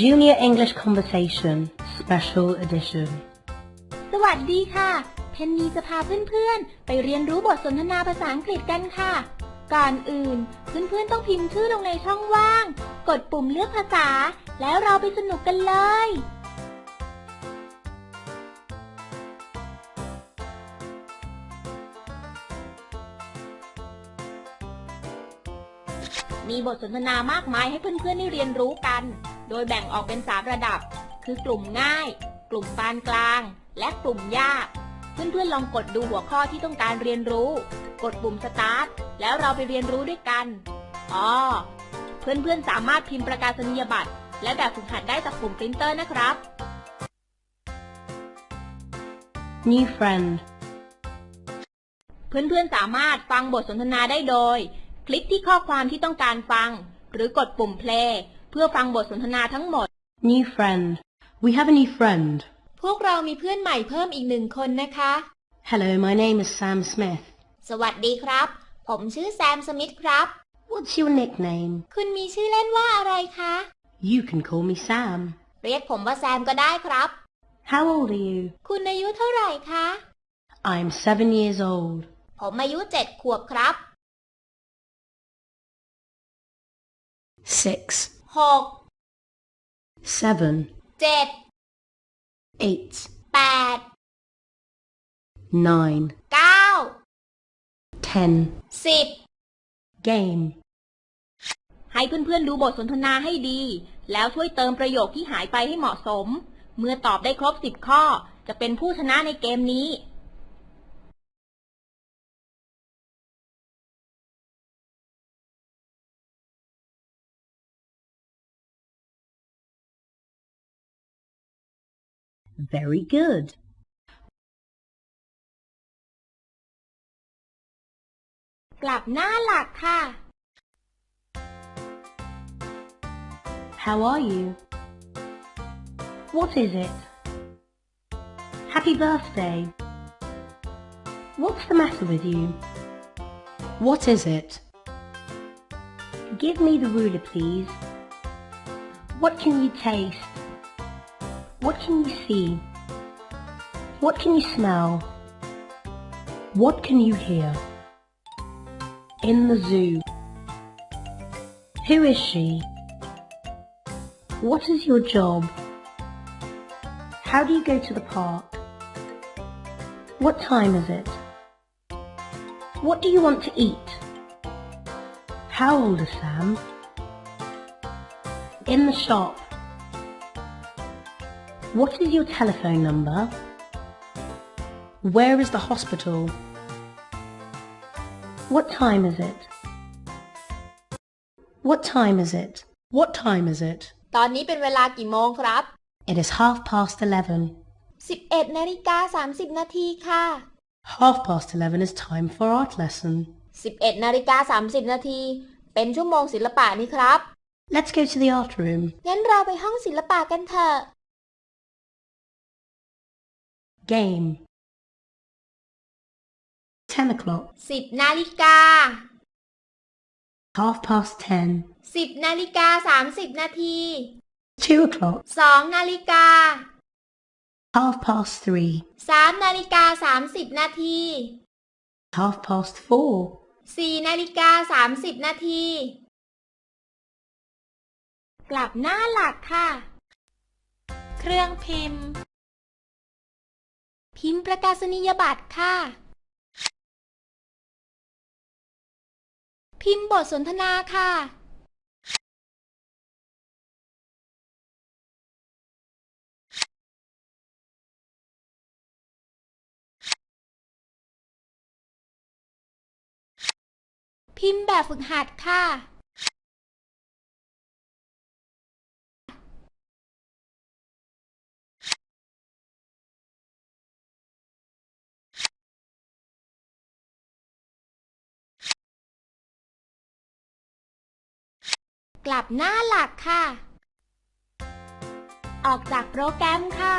Junior English Conversation Special Edition สวัสดีค่ะ เพนนีจะพาเพื่อนๆ ไปเรียนรู้บทสนทนาภาษาอังกฤษกันค่ะ ก่อนอื่น เพื่อนๆ ต้องพิมพ์ชื่อลงในช่องว่าง กดปุ่มเลือกภาษา แล้วเราไปสนุกกันเลย มีบทสนทนามากมายให้เพื่อนๆ ได้เรียนรู้กัน โดยแบ่งออกเป็น 3 ระดับ คือกลุ่มง่าย กลุ่มปานกลาง และกลุ่มยาก เพื่อนๆลองกดดูหัวข้อที่ต้องการเรียนรู้ กดปุ่มสตาร์ทแล้วเราไปเรียนรู้ด้วยกันอ๋อเพื่อนๆสามารถพิมพ์ประกาศนียบัตร และแบบฝึกหัดได้จากปุ่มปรินเตอร์นะครับ New friend เพื่อนๆสามารถฟังบทสนทนาได้โดย คลิกที่ข้อความที่ต้องการฟัง หรือกดปุ่ม play เพื่อฟังบทสนทนาทั้งหมด New friend We have a new friend พวกเรามีเพื่อนใหม่เพิ่มอีกหนึ่งคนนะคะ Hello my name is Sam Smith สวัสดีครับ ผมชื่อแซมสมิธครับ What's your nickname คุณมีชื่อเล่นว่าอะไรคะ You can call me Sam เรียกผมว่าแซมก็ได้ครับ How old are you คุณอายุเท่าไหร่คะ I'm seven years old ผมอายุเจ็ดขวบครับ Six หก Seven เจ็ด Eight แปด Nine เก้า Ten สิบ Game ให้เพื่อนๆดูบทสนทนาให้ดี แล้วช่วยเติมประโยคที่หายไปให้เหมาะสม เมื่อตอบได้ครบ10ข้อ จะเป็นผู้ชนะในเกมนี้ Very good. How are you? What is it? Happy birthday. What's the matter with you? What is it? Give me the ruler, please. What can you taste? What can you see What can you smell What can you hear In the zoo Who is she What is your job? How do you go to the park? What time is it? What do you want to eat? How old is Sam? In the shop. What is your telephone number? Where is the hospital? What time is it? What time is it? What time is it? ตอนนี้เป็นเวลากี่โมงครับ It is half past eleven. 11นาฬิกา30นาทีค่ะ Half past eleven is time for art lesson. 11นาฬิกา30นาทีเป็นชั่วโมงศิลปะนี่ครับ Let's go to the art room. งั้นเราไปห้องศิลปะกันเถอะ Game. Ten o'clock. 10นาฬิกา Half past ten. 10นาฬิกา30นาที Two o'clock. 2นาฬิกา Half past three. 3นาฬิกา30นาที Half past four. 4นาฬิกา30นาที กลับหน้าหลักค่ะ เครื่องพิมพ์ พิมพ์ประกาศนียบัตรค่ะ พิมพ์บทสนทนาค่ะ พิมพ์แบบฝึกหัดค่ะ กลับหน้าหลักค่ะ ออกจากโปรแกรมค่ะ